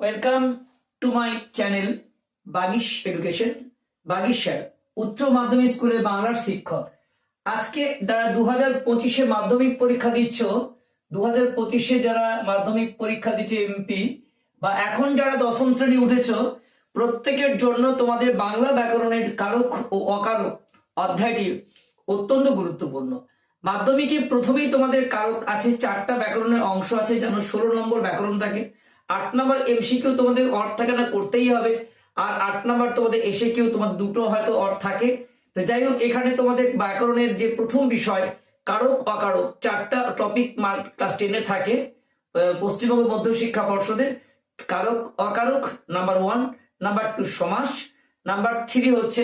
Welcome to my channel Bagish education Bagish sir উচ্চ মাধ্যমিক স্কুলে বাংলার শিক্ষক। আজকে যারা দু হাজার পঁচিশে মাধ্যমিক পরীক্ষা দিচ্ছ দু হাজার পঁচিশে যারা মাধ্যমিক পরীক্ষা দিচ্ছে এমপি বা এখন যারা দশম শ্রেণি উঠেছ, প্রত্যেকের জন্য তোমাদের বাংলা ব্যাকরণের কারক ও অকারক অধ্যায়টি অত্যন্ত গুরুত্বপূর্ণ। মাধ্যমিকে প্রথমেই তোমাদের কারক আছে, চারটা ব্যাকরণের অংশ আছে, যেন ষোলো নম্বর ব্যাকরণ থাকে। আট নম্বর এমসিকিউ তোমাদের অর্থ থাকে না, করতেই হবে। আর আট নম্বর তোমাদের এসে কেউ তোমার দুটো হয়তো অর্থ থাকে। তো যাই হোক, এখানে তোমাদের ব্যাকরণের যে প্রথম বিষয়, কারক, অকারক, চারটা টপিক মার্ক ক্লাস টেনে থাকে পশ্চিমবঙ্গ মধ্য শিক্ষা পর্ষদের। কারক, অকারক নাম্বার ওয়ান নাম্বার টু সমাস নাম্বার থ্রি হচ্ছে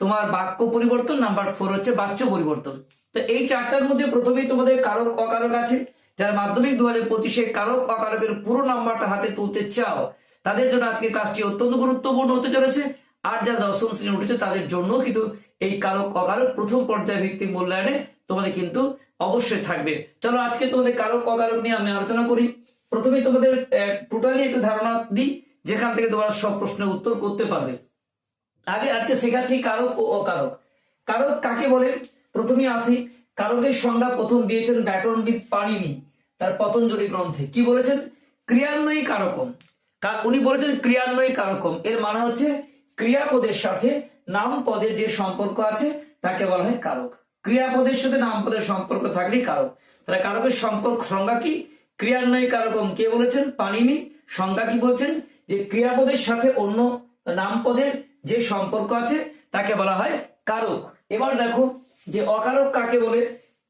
তোমার বাক্য পরিবর্তন নাম্বার ফোর হচ্ছে বাচ্য পরিবর্তন। তো এই চারটার মধ্যে প্রথমেই তোমাদের কারক, অকারক আছে। যারা মাধ্যমিক দু হাজার পঁচিশে কারক অকারকের পুরো নাম্বারটা হাতে তুলতে চাও, তাদের জন্য আজকে কাজটি অত্যন্ত গুরুত্বপূর্ণ হতে চলেছে। আর যারা দশম শ্রেণি উঠেছে, তাদের জন্য কিন্তু এই কারক অকারক প্রথম পর্যায় ভিত্তিক মূল্যায়নে তোমাদের কিন্তু অবশ্যই থাকবে। চলো, আজকে তোমাদের কারক অকারক নিয়ে আমি আলোচনা করি। প্রথমে তোমাদের টোটালি একটু ধারণা দিই, যেখান থেকে তোমরা সব প্রশ্নের উত্তর করতে পারবে। আগে আজকে শেখাচ্ছি কারক ও অকারক। কারক কাকে বলে? প্রথমে আসি। কারকের সংজ্ঞা প্রথম দিয়েছেন ব্যাকরণবিদ পাণিনি তার পতঞ্জলি গ্রন্থে। কি বলেছেন? ক্রিয়ান্বয়ী কারকম। উনি বলেছেন ক্রিয়ান্বয়ী কারকম। এর মানে হচ্ছে ক্রিয়াপদের সাথে নাম পদের যে সম্পর্ক আছে, তাকে বলা হয় কারক। ক্রিয়াপদের সাথে নাম পদের সম্পর্ক থাকলেই কারক। তাহলে কারকের সম্পর্ক, সংজ্ঞা কি? ক্রিয়ান্বয়ী কারকম। কে বলেছেন? পানিনি সংজ্ঞা কি বলছেন? যে ক্রিয়াপদের সাথে অন্য নাম পদের যে সম্পর্ক আছে, তাকে বলা হয় কারক। এবার দেখো যে অকারক কাকে বলে?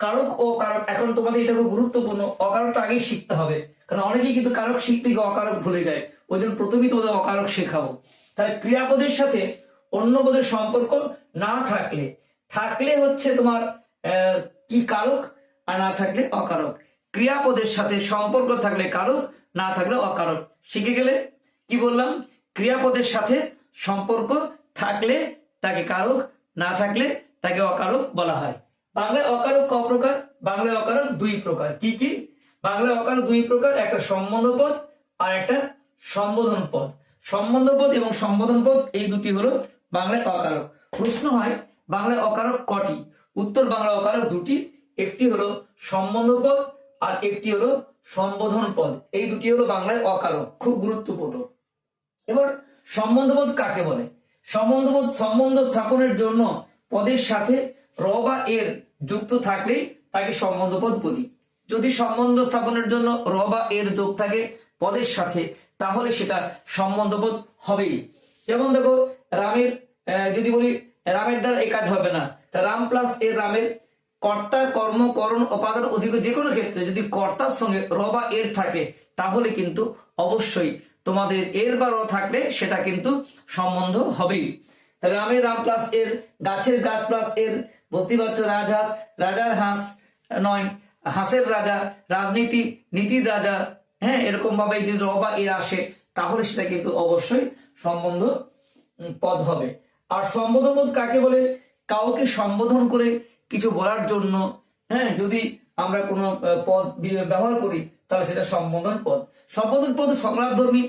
কারক ও কারক, এখন তোমাদের এটা খুব গুরুত্বপূর্ণ। অকারকটা আগেই শিখতে হবে। কারণ অনেকেই কিন্তু কারক শিখতে গিয়ে অকারক ভুলে যায়। ওই জন্য প্রথমেই তোমাদের অকারক শেখাবো। তাহলে ক্রিয়াপদের সাথে অন্য পদের সম্পর্ক না থাকলে থাকলে হচ্ছে তোমার কি কারক আর না থাকলে অকারক। ক্রিয়াপদের সাথে সম্পর্ক থাকলে কারক, না থাকলে অকারক। শিখে গেলে? কি বললাম? ক্রিয়াপদের সাথে সম্পর্ক থাকলে তাকে কারক, না থাকলে তাকে অকারক বলা হয়। বাংলায় অকারক ক প্রকার? বাংলায় অকারক দুই প্রকার। কি কি? বাংলায় অকারক দুই প্রকার, একটা সম্বন্ধ পদ আর একটা সম্বোধন পদ। সম্বন্ধ পদ এবং সম্বোধন পদ, এই দুটি হলো বাংলায় অকারক। প্রশ্ন হয়, বাংলায় অকারক কটি? উত্তর বাংলা অকারক দুটি। একটি হলো সম্বন্ধ পদ আর একটি হলো সম্বোধন পদ। এই দুটি হলো বাংলায় অকারক। খুব গুরুত্বপূর্ণ। এবার সম্বন্ধবোধ কাকে বলে? সম্বন্ধবোধ সম্বন্ধ স্থাপনের জন্য পদের সাথে র বা এর যুক্ত থাকলেই তাকে সম্বন্ধবোধ বলি। যদি সম্বন্ধ স্থাপনের জন্য র বা এর যোগ থাকে পদের সাথে, তাহলে সেটা সম্বন্ধবোধ হবেই। যেমন দেখো, রামের যদি বলি, রামের দ্বারা এই কাজ হবে না রাম প্লাস এ রামের কর্তা, কর্ম, করণ, উপাদান, অধিক যে কোনো ক্ষেত্রে যদি কর্তার সঙ্গে র বা এর থাকে, তাহলে কিন্তু অবশ্যই তোমাদের এর বা র থাকলে সেটা কিন্তু সম্বন্ধ হবেই। রামের রাম প্লাস এর, গাছের গাছ প্লাস এর, বুঝতেই পারছ, রাজহাঁস, রাজার হাঁস নয়, হাঁসের রাজা, রাজনীতি, নীতির রাজা হ্যাঁ এরকম ভাবে যদি র বা এর আসে, তাহলে সেটা কিন্তু অবশ্যই সম্বন্ধ পদ হবে। আর সম্বোধন পদ কাকে বলে? কাউকে সম্বোধন করে কিছু বলার জন্য হ্যাঁ যদি আমরা কোনো পদ ব্যবহার করি, তাহলে সেটা সম্বোধন পদ। সম্বোধন পদ সংলাপ ধর্মী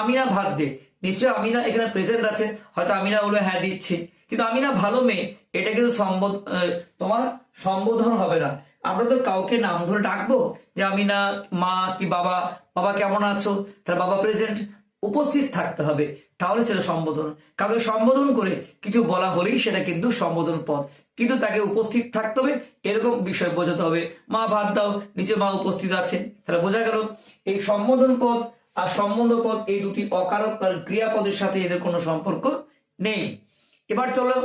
আমিনা ভাত দে নিশ্চয় আমিনা এখানে প্রেজেন্ট আছে, হয়তো আমিনা বলে হ্যাঁ দিচ্ছি। কিন্তু আমিনা ভালো মেয়ে, এটা কিন্তু সম্বোধ তোমার সম্বোধন হবে না। আমরা তো কাউকে নাম ধরে ডাকবো যে, আমিনা, মা কি বাবা বাবা কেমন আছো? তার বাবা প্রেজেন্ট উপস্থিত থাকতে হবে, তাহলে সেটা সম্বোধন। কাউকে সম্বোধন করে কিছু বলা হলেই সেটা কিন্তু সম্বোধন পদ কিন্তু তাকে উপস্থিত থাকতে হবে, এরকম বিষয় বোঝাতে হবে। মা, ভাত দাও, নিচে মা উপস্থিত আছে। তাহলে বোঝা গেল, এই সম্বোধন পদ আর সম্বন্ধ পদ এই দুটি অকারক ক্রিয়াপদের সাথে এদের কোনো সম্পর্ক নেই। এবার চলো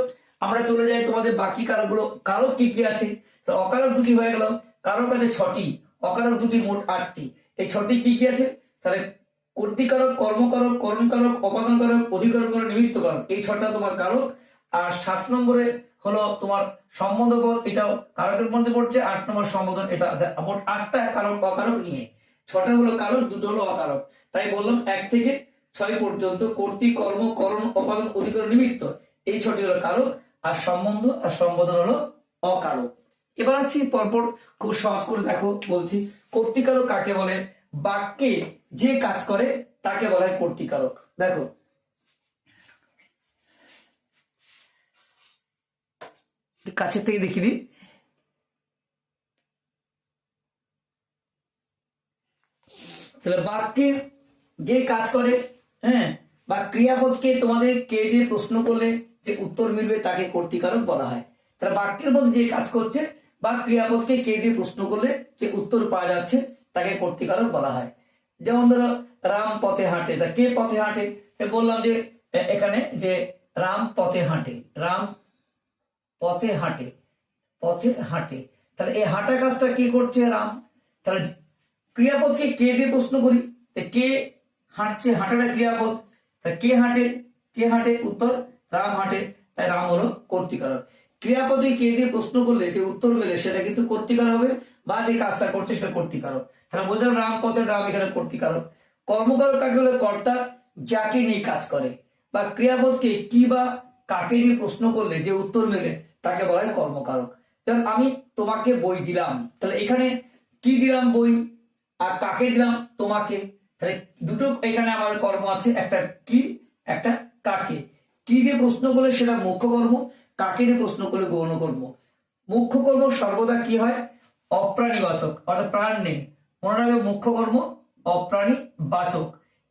আমরা চলে যাই তোমাদের বাকি কারকগুলো। কারক কি কি আছে? তো অকারক দুটি হয়ে গেল। কারক আছে ছটি। অকারক দুটি মোট আটটি। এই ছটি কি কি আছে? তাহলে কর্তৃকারক, কর্মকারক করণকারক অপাদানকারক নিমিত্ত কারক এই ছটা তোমার কারক। আর সাত নম্বরে হলো তোমার সম্বন্ধবোধ এটাও কারকের মধ্যে পড়ছে। আট নম্বর সম্বোধন। এটা মোট আটটা কারক, অকারক নিয়ে। ছটা হলো কারক দুটো হলো অকারক তাই বললাম, এক থেকে ছয় পর্যন্ত কর্তৃ, কর্ম, করণ, অপাদান, অধিকরণ নিমিত্ত। এই ছটি হলো কারক আর সম্বন্ধ, আর সম্বোধন হলো অকারক এবার আসছি পরপর খুব সহজ করে দেখো, বলছি, কর্তৃকারক কাকে বলে? বাক্যে যে কাজ করে, তাকে বলা হয় কর্তৃকারক। দেখো। কাছের থেকে দেখি দিই তাহলে বাক্যে যে কাজ করে হ্যাঁ বা ক্রিয়াপদকে তোমাদের কে দিয়ে প্রশ্ন করলে যে উত্তর মিলবে তাকে কর্তিকারক বলা হয়। তাহলে বাক্যের মধ্যে যে কাজ করছে বা ক্রিয়াপদকে কে দিয়ে প্রশ্ন করলে যে উত্তর পাওয়া যাচ্ছে তাকে কর্তিকারক বলা হয়। যেমন ধরো, রাম পথে হাঁটে। তা কে পথে হাঁটে? বললাম যে এখানে যে রাম পথে হাঁটে, রাম পথে হাঁটে পথে হাঁটে। তাহলে এই হাঁটা কাজটা কে করছে রাম? তাহলে ক্রিয়াপদকে কে দিয়ে প্রশ্ন করি? কে হাঁটছে? হাঁটাটা ক্রিয়াপদ। তা কে হাঁটে? কে হাঁটে? উত্তর, রাম হাঁটে। তাই রাম হলো কর্তিকারক। ক্রিয়াপদে কে দিয়ে প্রশ্ন করলে যে উত্তর মেলে, সেটা কিন্তু কর্তিকার হবে বা যে কাজটা করছে, সেটা কর্তিকারক। তাহলে বোঝাল রাম পথে রাম এখানে কর্তিকারক। কর্মকারক কাকে হলে কর্তা, যাকে নিয়ে কাজ করে। বা ক্রিয়াপদকে কি বা কাকে দিয়ে প্রশ্ন করলে যে উত্তর মেলে, তাকে বলা হয় কর্মকারক। আমি তোমাকে বই দিলাম। তাহলে এখানে কি দিলাম বই? আর কাকে দিলাম তোমাকে। তাহলে দুটো এখানে আমাদের কর্ম আছে, একটা কি, একটা কাকে। কি দিয়ে প্রশ্ন করলে সেটা মুখ্য কর্ম, কাকে দিয়ে প্রশ্ন করলে গৌণ কর্ম। মুখ্য কর্ম সর্বদা কি হয়? অপ্রাণীবাচক, অর্থাৎ প্রাণ নেই। মনে রাখবে মুখ্য কর্ম অপ্রাণী বাচক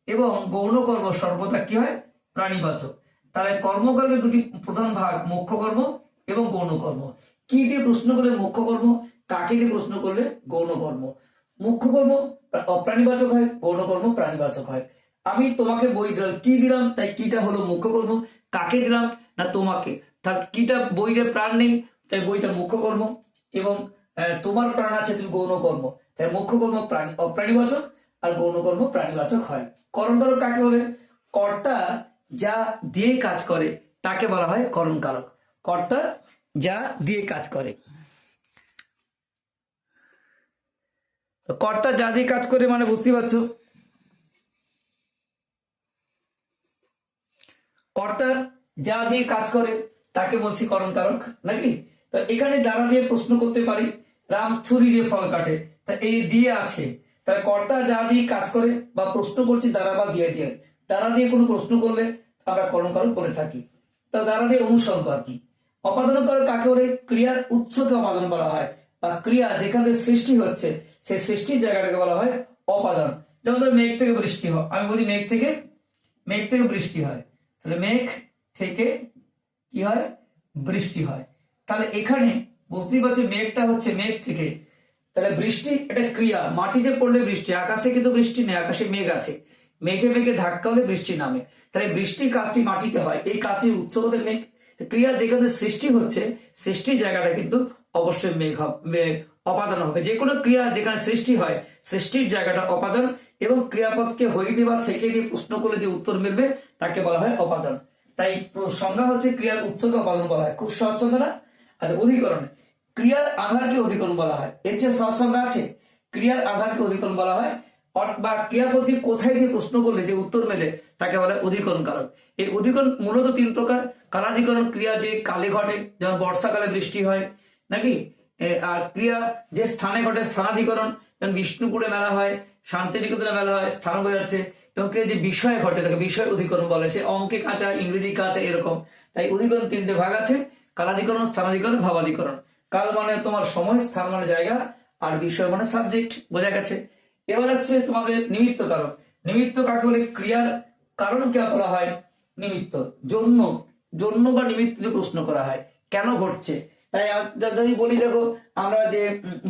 এবং গৌণ কর্ম সর্বদা কি হয়? প্রাণীবাচক। তাহলে কর্মকর্মের দুটি প্রধান ভাগ, মুখ্য কর্ম এবং গৌণ কর্ম। কি দিয়ে প্রশ্ন করলে মুখ্য কর্ম, কাকে দিয়ে প্রশ্ন করলে গৌণ কর্ম। মুখ্য কর্ম অপ্রাণীবাচক হয় গৌণ কর্ম প্রাণীবাচক হয়। আমি তোমাকে বই দিলাম। কি দিলাম? তাই কিটা হলো মুখ্য কর্ম কাকে দিলাম? না তোমাকে। তার কিটা বইটা প্রাণ নেই, তাই বইটা মুখ্য কর্ম এবং তোমার প্রাণ আছে, তুমি গৌণ কর্ম তাই মুখ্য কর্ম প্রাণী অপ্রাণীবাচক আর গৌণ কর্ম প্রাণীবাচক হয়। করণকারক কাকে বলে? কর্তা যা দিয়ে কাজ করে, তাকে বলা হয় করণকারক। কর্তা যা দিয়ে কাজ করে। কর্তা যা দিয়ে কাজ করে মানে বুঝতে পারছ। কর্তা যা দিয়ে কাজ করে, তাকে বলছি করণ কারক নাকি? তো এখানে দ্বারা দিয়ে প্রশ্ন করতে পারি, রাম ছুরি দিয়ে ফল কাটে, তা এই দিয়ে আছে। তার কর্তা যা দিয়ে কাজ করে বা প্রশ্ন করছি, দ্বারা বা দিয়ে দিয়ে। দ্বারা দিয়ে কোনো প্রশ্ন করলে আমরা করণ কারক করে থাকি। তা দ্বারা দিয়ে অনুসর্গ আর কি? অপাদান কারক কাকে বলে? ক্রিয়ার উৎসকে অপাদান বলা হয়। বা ক্রিয়া যেখানে সৃষ্টি হচ্ছে সেই সৃষ্টির জায়গাটাকে বলা হয় অপাদান। যেমন ধরো মেঘ থেকে বৃষ্টি হয়। আমি বলি মেঘ থেকে মেঘ থেকে বৃষ্টি হয়। তাহলে মেঘ থেকে কি হয়? বৃষ্টি হয়। তাহলে এখানে বুঝতেই পারছি মেঘটা হচ্ছে মেঘ থেকে। তাহলে বৃষ্টি এটা ক্রিয়া। মাটিতে পড়লে বৃষ্টি, আকাশে কিন্তু বৃষ্টি নেই, আকাশে মেঘ আছে। মেঘে মেঘে ধাক্কা হলে বৃষ্টি নামে। তাহলে বৃষ্টির কাজটি মাটিতে হয়। এই কাজটির উৎস হতে মেঘ। ক্রিয়া যেখানে সৃষ্টি হচ্ছে, সৃষ্টির জায়গাটা কিন্তু অবশ্যই মেঘ অপাদান হবে। যে কোনো ক্রিয়া যেখানে সৃষ্টি হয়, সৃষ্টির জায়গাটা অপাদান এবং ক্রিয়াপদকে হইতে বা থেকে দিয়ে প্রশ্ন করলে যে উত্তর মিলবে, তাকে বলা হয় অপাদান। তাই সংজ্ঞা হচ্ছে ক্রিয়ার উৎসকে অপাদান বলা হয়। খুব সহজ সংজ্ঞা আচ্ছা অধিকরণ। ক্রিয়ার আধারকে অধিকরণ বলা হয়। এর যে সহজ সংজ্ঞা আছে। ক্রিয়ার আধারকে অধিকরণ বলা হয়। বা ক্রিয়াপদকে কোথায় দিয়ে প্রশ্ন করলে যে উত্তর মেলে, তাকে বলা হয় অধিকরণ কারণ। এই অধিকরণ মূলত তিন প্রকার। কালাধিকরণ ক্রিয়া যে কালে ঘটে, যেমন বর্ষাকালে বৃষ্টি হয়, নাকি? আর ক্রিয়া যে স্থানে ঘটে স্থানাধিকরণ, যেমন বিষ্ণুপুরে মেলা হয়, শান্তিনিকেতনে মেলা হয় স্থান বোঝাচ্ছে এবং ক্রিয়া যে বিষয়ে ঘটে তাকে বিষয় অধিকরণ বলে, সে অঙ্কে কাঁচা, ইংরেজি কাঁচা এরকম। তাই অধিকরণ তিনটে ভাগ আছে, কালাধিকরণ, স্থানাধিকরণ, ভাবাধিকরণ। কাল মানে তোমার সময়, স্থান মানে জায়গা, আর বিষয় মানে সাবজেক্ট বোঝা গেছে। এবার হচ্ছে তোমাদের নিমিত্ত কারণ। নিমিত্ত কাকে বলে? ক্রিয়ার কারণ কে বলা হয়? নিমিত্ত। জন্য। জন্য বা নিমিত্ত প্রশ্ন করা হয়, কেন ঘটছে? তাই যদি বলি, দেখো, আমরা যে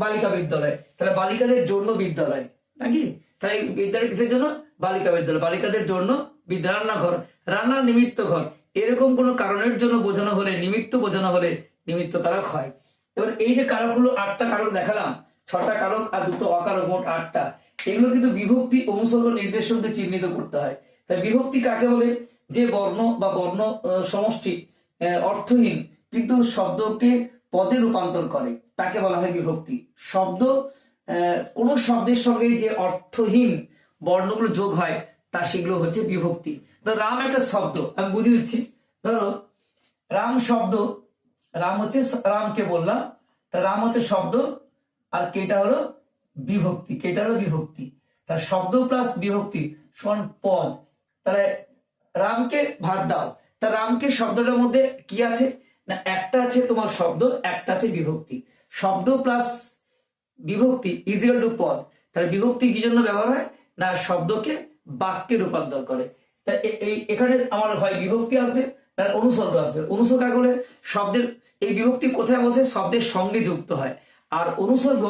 বালিকা বিদ্যালয়, তাহলে বালিকাদের জন্য বিদ্যালয়, নাকি? তাই বিদ্যালয় কিসের জন্য? বালিকা বিদ্যালয়, বালিকাদের জন্য বিদ্যা রান্নাঘর, রান্নার নিমিত্ত ঘর। এরকম কোনো কারণের জন্য বোঝানো হলে, নিমিত্ত বোঝানো হলে নিমিত্ত কারক হয়। এবার এই যে কারকগুলো আটটা কারক দেখালাম, ছটা কারক আর দুটো অকারক, মোট আটটা। এগুলো কিন্তু বিভক্তি অনুসর্গ নির্দেশক দিয়ে চিহ্নিত করতে হয়। তাই বিভক্তি কাকে বলে? যে বর্ণ বা বর্ণ সমষ্টি অর্থহীন, কিন্তু শব্দকে পদে রূপান্তর করে। তাকে বলা হয় বিভক্তি। শব্দ কোন শব্দের সঙ্গে যে অর্থহীন বর্ণগুলো যোগ হয়, তা সেগুলো হচ্ছে বিভক্তি। তো রাম একটা শব্দ, আমি বুঝিয়ে দিচ্ছি। ধরো, রাম শব্দ, রাম হচ্ছে রামকে বললাম। তা রাম হচ্ছে শব্দ, আর কেটা হলো বিভক্তি, কেটা হলো বিভক্তি। তার শব্দ প্লাস বিভক্তি সমান পদ। তাহলে রামকে ভাত দাও। তা রামকে শব্দটার মধ্যে কি আছে? না, একটা আছে তোমার শব্দ, একটা আছে বিভক্তি। শব্দ প্লাস বিভক্তি ইজিয়াল টু পদ। তাহলে বিভক্তি কি জন্য ব্যবহার হয়? না, শব্দকে বাক্যে রূপান্তর করে। তা এই, এখানে আমার হয় বিভক্তি আসবে, না, অনুসর্গ আসবে। অনুসর্গ হলে শব্দের, এই বিভক্তি কোথায় বসে? শব্দের সঙ্গে যুক্ত হয়। আর অনুসর্গ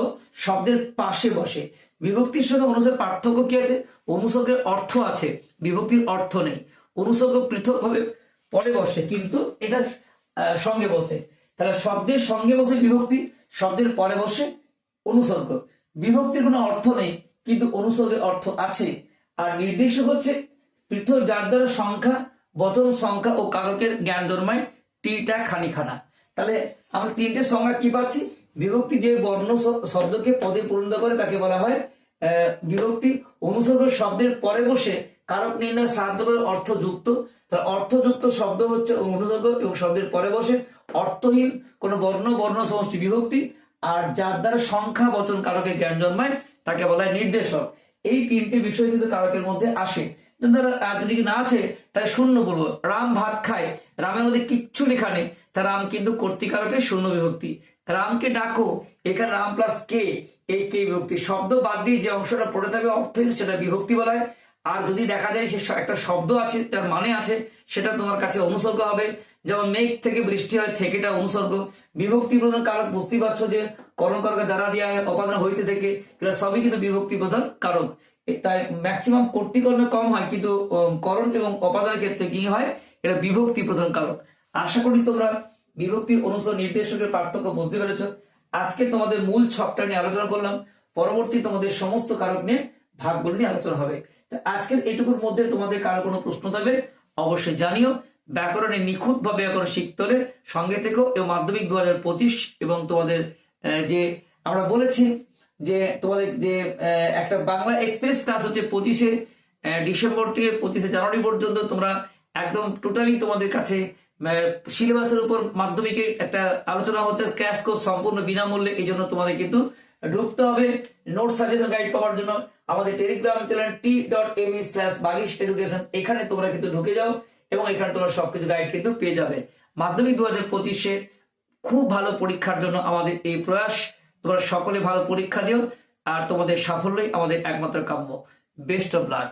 শব্দের পাশে বসে। বিভক্তির সঙ্গে অনুসর্গের পার্থক্য কি আছে? অনুসর্গের অর্থ আছে, বিভক্তির অর্থ নেই। অনুসর্গ পৃথকভাবে পরে বসে, কিন্তু এটা সঙ্গে বসে। তাহলে শব্দের সঙ্গে বসে বিভক্তি, শব্দের পরে বসে অনুসর্গ। বিভক্তির কোনো অর্থ নেই, কিন্তু অনুসর্গের অর্থ আছে। আর নির্দেশক হচ্ছে পৃথক যার দ্বারা সংখ্যা, বচন, সংখ্যা ও কারকের জ্ঞান জন্মায়, টিটা খানিখানা তাহলে আমরা তিনটে সংজ্ঞা কি পাচ্ছি? বিভক্তি যে বর্ণ শব্দকে পদে পূর্ণ করে তাকে বলা হয় বিভক্তি। অনুসর্গ শব্দের পরে বসে কারক নির্ণয় সাহায্য করে অর্থযুক্ত। তার অর্থযুক্ত শব্দ হচ্ছে অনুসর্গ এবং শব্দের পরে বসে অর্থহীন, কোন বর্ণ বর্ণ সমষ্টি বিভক্তি, আর যার দ্বারা সংখ্যা বচন কারকের জ্ঞান জন্মায়, তাকে বলা হয় নির্দেশক। এই তিনটি বিষয় কিন্তু কারকের মধ্যে আসে। যদি না আছে তাই শূন্য বলব। রাম ভাত খায়। রামের মধ্যে কিচ্ছু লেখা নেই। তা রাম কিন্তু কর্তিকারকের শূন্য বিভক্তি। রামকে ডাকো। এখানে রাম প্লাস কে? এই কে বিভক্তি। শব্দ বাদ দিয়ে যে অংশটা পড়ে থাকে অর্থহীন সেটা বিভক্তি বলা হয়। আর যদি দেখা যায় সে একটা শব্দ আছে, তার মানে আছে, সেটা তোমার কাছে অনুসর্গ হবে। যেমন মেঘ থেকে বৃষ্টি হয়, থেকেটা অনুসর্গ। বিভক্তি প্রধান কারক বুঝতেই পারছ যে করণ কারকে দ্বারা দেওয়া হয়, অপাদান হইতে থেকে এগুলো সবই কিন্তু বিভক্তি প্রধান কারক তাই ম্যাক্সিমাম কর্তৃকর্মে কম হয়, কিন্তু করণ এবং অপাদানের ক্ষেত্রে কি হয়? এটা বিভক্তি প্রধান কারক আশা করি তোমরা বিভক্তির অনুসরণ নির্দেশকের পার্থক্য বুঝতে পেরেছ। আজকে তোমাদের মূল ছকটা নিয়ে আলোচনা করলাম। পরবর্তী তোমাদের সমস্ত কারক নিয়ে ভাগগুলো নিয়ে আলোচনা হবে। আজকের এটুকুর মধ্যে তোমাদের কারও কোনো প্রশ্ন থাকবে অবশ্যই জানিও। ব্যাকরণে নিখুঁত ভাবে ব্যাকরণ শিখতে হলে সঙ্গে থেকেও এবং মাধ্যমিক দু এবং তোমাদের যে আমরা বলেছি যে তোমাদের যে একটা বাংলা এক্সপ্রেস ক্লাস হচ্ছে পঁচিশে ডিসেম্বর থেকে পঁচিশে জানুয়ারি পর্যন্ত তোমরা একদম টোটালি তোমাদের কাছে সিলেবাসের উপর মাধ্যমিকে একটা আলোচনা হচ্ছে ক্যাশ কোর্স সম্পূর্ণ বিনামূল্যে, এই জন্য তোমাদের কিন্তু ঢুকতে হবে। নোট সাজেশন গাইড পাওয়ার জন্য আমাদের Telegram channel T dot M E slash Bagish education এখানে তোমরা কিন্তু ঢুকে যাও এবং এখানে তোমরা সবকিছু গাইড কিন্তু পেয়ে যাবে। মাধ্যমিক দু হাজার পঁচিশে খুব ভালো পরীক্ষার জন্য আমাদের এই প্রয়াস। তোমরা সকলে ভালো পরীক্ষা দিও, আর তোমাদের সাফল্যই আমাদের একমাত্র কাম্য। Best of luck